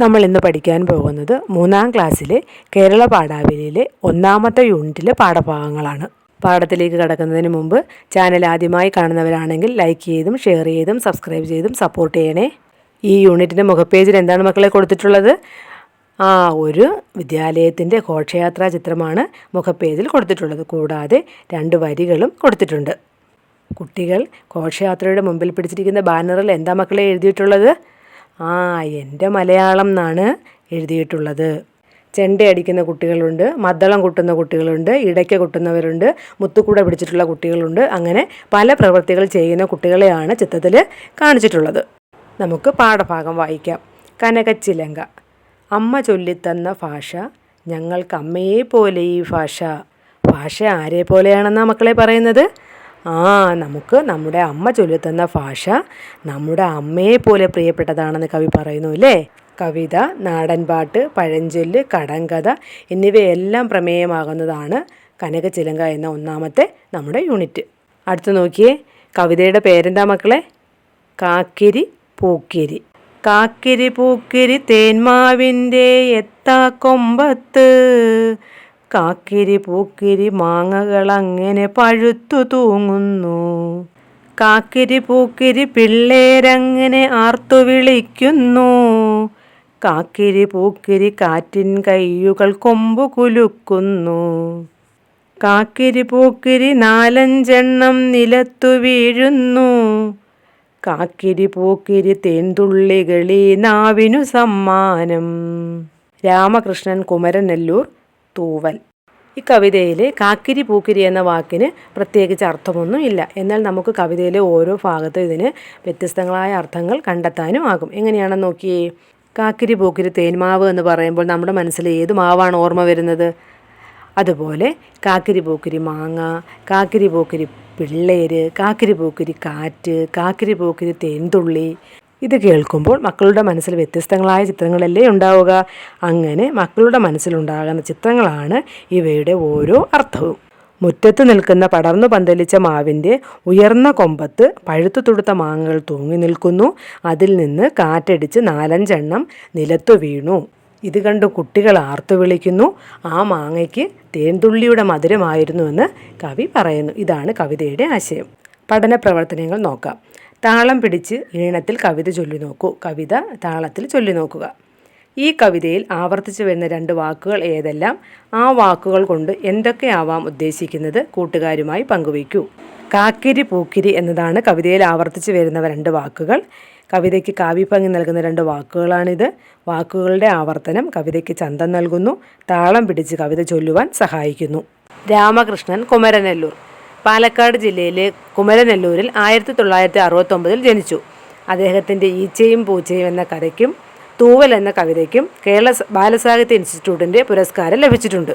നമ്മൾ ഇന്ന് പഠിക്കാൻ പോകുന്നത് മൂന്നാം ക്ലാസ്സിലെ കേരള പാഠാവലിയിലെ ഒന്നാമത്തെ യൂണിറ്റിലെ പാഠഭാഗങ്ങളാണ്. പാഠത്തിലേക്ക് കടക്കുന്നതിന് മുമ്പ് ചാനൽ ആദ്യമായി കാണുന്നവരാണെങ്കിൽ ലൈക്ക് ചെയ്തും ഷെയർ ചെയ്തും സബ്സ്ക്രൈബ് ചെയ്തും സപ്പോർട്ട് ചെയ്യണേ. ഈ യൂണിറ്റിന്റെ മുഖപ്പേജിൽ എന്താണ് മക്കളെ കൊടുത്തിട്ടുള്ളത്? ആ ഒരു വിദ്യാലയത്തിന്റെ ഘോഷയാത്രാ ചിത്രമാണ് മുഖപ്പേജിൽ കൊടുത്തിട്ടുള്ളത്. കൂടാതെ രണ്ട് വരികളും കൊടുത്തിട്ടുണ്ട്. കുട്ടികൾ ഘോഷയാത്രയുടെ മുമ്പിൽ പിടിച്ചിരിക്കുന്ന ബാനറിൽ എന്താ മക്കളെ എഴുതിയിട്ടുള്ളത്? ആ എന്റെ മലയാളം എന്നാണ് എഴുതിയിട്ടുള്ളത്. ചെണ്ട അടിക്കുന്ന കുട്ടികളുണ്ട് മദ്ദളം കൊട്ടുന്ന കുട്ടികളുണ്ട് ഇടയ്ക്ക് കൊട്ടുന്നവരുണ്ട് മുത്തുക്കൂട പിടിച്ചിട്ടുള്ള കുട്ടികളുണ്ട്. അങ്ങനെ പല പ്രവൃത്തികൾ ചെയ്യുന്ന കുട്ടികളെയാണ് ചിത്രത്തിൽ കാണിച്ചിട്ടുള്ളത്. നമുക്ക് പാഠഭാഗം വായിക്കാം. കനകച്ചിലങ്ക. അമ്മ ചൊല്ലിത്തന്ന ഭാഷ ഞങ്ങൾക്ക് അമ്മയെ പോലെ ഈ ഭാഷ. ഭാഷ ആരെ പോലെയാണെന്നാണ് മക്കളെ പറയുന്നത്? ആ നമുക്ക് നമ്മുടെ അമ്മ ചൊല്ലിത്തന്ന ഭാഷ നമ്മുടെ അമ്മയെ പോലെ പ്രിയപ്പെട്ടതാണെന്ന് കവി പറയുന്നു അല്ലേ? കവിത നാടൻപാട്ട് പഴഞ്ചൊല്ല് കടങ്കഥ എന്നിവയെല്ലാം പ്രമേയമാകുന്നതാണ് കനകച്ചിലങ്ക എന്ന ഒന്നാമത്തെ നമ്മുടെ യൂണിറ്റ്. അടുത്ത് നോക്കിയേ കവിതയുടെ പേരെന്താ മക്കളെ? കാക്കിരി പൂക്കിരി. കാക്കിരി പൂക്കിരി തേന്മാവിന്റെ എത്താക്കൊമ്പത്ത് കാക്കിരി പൂക്കിരി മാങ്ങകൾ അങ്ങനെ പഴുത്തു തൂങ്ങുന്നു. കാക്കിരി പൂക്കിരി പിള്ളേരങ്ങനെ ആർത്തു വിളിക്കുന്നു. കാക്കിരി പൂക്കിരി കാറ്റിൻ കയ്യുകൾ കൊമ്പു കുലുക്കുന്നു. കാക്കിരി പൂക്കിരി നാലഞ്ചെണ്ണം നിലത്തു വീഴുന്നു. കാക്കിരി പൂക്കിരി തേൻതുള്ളികളി നാവിനു സമ്മാനം. രാമകൃഷ്ണൻ കുമരനെല്ലൂർ തൂവൽ. ഈ കവിതയിൽ കാക്കിരി പൂക്കിരി എന്ന വാക്കിന് പ്രത്യേകിച്ച് അർത്ഥമൊന്നും ഇല്ല. എന്നാൽ നമുക്ക് കവിതയിലെ ഓരോ ഭാഗത്തും ഇതിന് വ്യത്യസ്തങ്ങളായ അർത്ഥങ്ങൾ കണ്ടെത്താനും ആകും. എങ്ങനെയാണെന്ന് നോക്കിയേ? കാക്കിരി പൂക്കിരി തേന്മാവ് എന്ന് പറയുമ്പോൾ നമ്മുടെ മനസ്സിൽ ഏത് മാവാണ് ഓർമ്മ വരുന്നത്? അതുപോലെ കാക്കിരി പൂക്കിരി മാങ്ങ കാക്കിരി പൂക്കിരി പിള്ളേര് കാക്കിരി പൂക്കിരി കാറ്റ് കാക്കിരി പൂക്കിരി തേൻതുള്ളി ഇത് കേൾക്കുമ്പോൾ മക്കളുടെ മനസ്സിൽ വ്യത്യസ്തങ്ങളായ ചിത്രങ്ങളല്ലേ ഉണ്ടാവുക? അങ്ങനെ മക്കളുടെ മനസ്സിലുണ്ടാകുന്ന ചിത്രങ്ങളാണ് ഇവയുടെ ഓരോ അർത്ഥവും. മുറ്റത്ത് നിൽക്കുന്ന പടർന്നു പന്തലിച്ച മാവിന്റെ ഉയർന്ന കൊമ്പത്ത് പഴുത്തു തുടുത്ത മാങ്ങകൾ തൂങ്ങി നിൽക്കുന്നു. അതിൽ നിന്ന് കാറ്റടിച്ച് നാലഞ്ചെണ്ണം നിലത്തു വീണു. ഇത് കണ്ട് കുട്ടികൾ ആർത്തു വിളിക്കുന്നു. ആ മാങ്ങയ്ക്ക് തേൻതുള്ളിയുടെ മധുരമായിരുന്നുവെന്ന് കവി പറയുന്നു. ഇതാണ് കവിതയുടെ ആശയം. പഠന പ്രവർത്തനങ്ങൾ നോക്കാം. താളം പിടിച്ച് ഈണത്തിൽ കവിത ചൊല്ലി നോക്കൂ. കവിത താളത്തിൽ ചൊല്ലി നോക്കുക. ഈ കവിതയിൽ ആവർത്തിച്ചു വരുന്ന രണ്ട് വാക്കുകൾ ഏതെല്ലാം? ആ വാക്കുകൾ കൊണ്ട് എന്തൊക്കെയാവാം ഉദ്ദേശിക്കുന്നത്? കൂട്ടുകാരുമായി പങ്കുവയ്ക്കൂ. കാക്കിരി പൂക്കിരി എന്നതാണ് കവിതയിൽ ആവർത്തിച്ചു വരുന്ന രണ്ട് വാക്കുകൾ. കവിതയ്ക്ക് കാവ്യഭംഗി നൽകുന്ന രണ്ട് വാക്കുകളാണിത്. വാക്കുകളുടെ ആവർത്തനം കവിതയ്ക്ക് ചന്തം നൽകുന്നു. താളം പിടിച്ച് കവിത ചൊല്ലുവാൻ സഹായിക്കുന്നു. രാമകൃഷ്ണൻ കുമരനെല്ലൂർ. പാലക്കാട് ജില്ലയിലെ കുമരനെല്ലൂരിൽ ആയിരത്തി തൊള്ളായിരത്തി അറുപത്തൊമ്പതിൽ ജനിച്ചു. അദ്ദേഹത്തിന്റെ ഈച്ചയും പൂച്ചയും എന്ന കഥയ്ക്കും തൂവൽ എന്ന കവിതയ്ക്കും കേരള ബാലസാഹിത്യ ഇൻസ്റ്റിറ്റ്യൂട്ടിന്റെ പുരസ്കാരം ലഭിച്ചിട്ടുണ്ട്.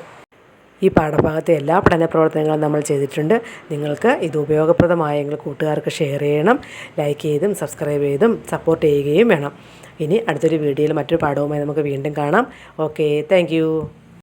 ഈ പാഠഭാഗത്തെ എല്ലാ പഠന പ്രവർത്തനങ്ങളും നമ്മൾ ചെയ്തിട്ടുണ്ട്. നിങ്ങൾക്ക് ഇത് ഉപയോഗപ്രദമായെങ്കിൽ കൂട്ടുകാർക്ക് ഷെയർ ചെയ്യണം ലൈക്ക് ചെയ്തും സബ്സ്ക്രൈബ് ചെയ്തും സപ്പോർട്ട് ചെയ്യുകയും വേണം. ഇനി അടുത്തൊരു വീഡിയോയിൽ മറ്റൊരു പാഠവുമായി നമുക്ക് വീണ്ടും കാണാം. Okay thank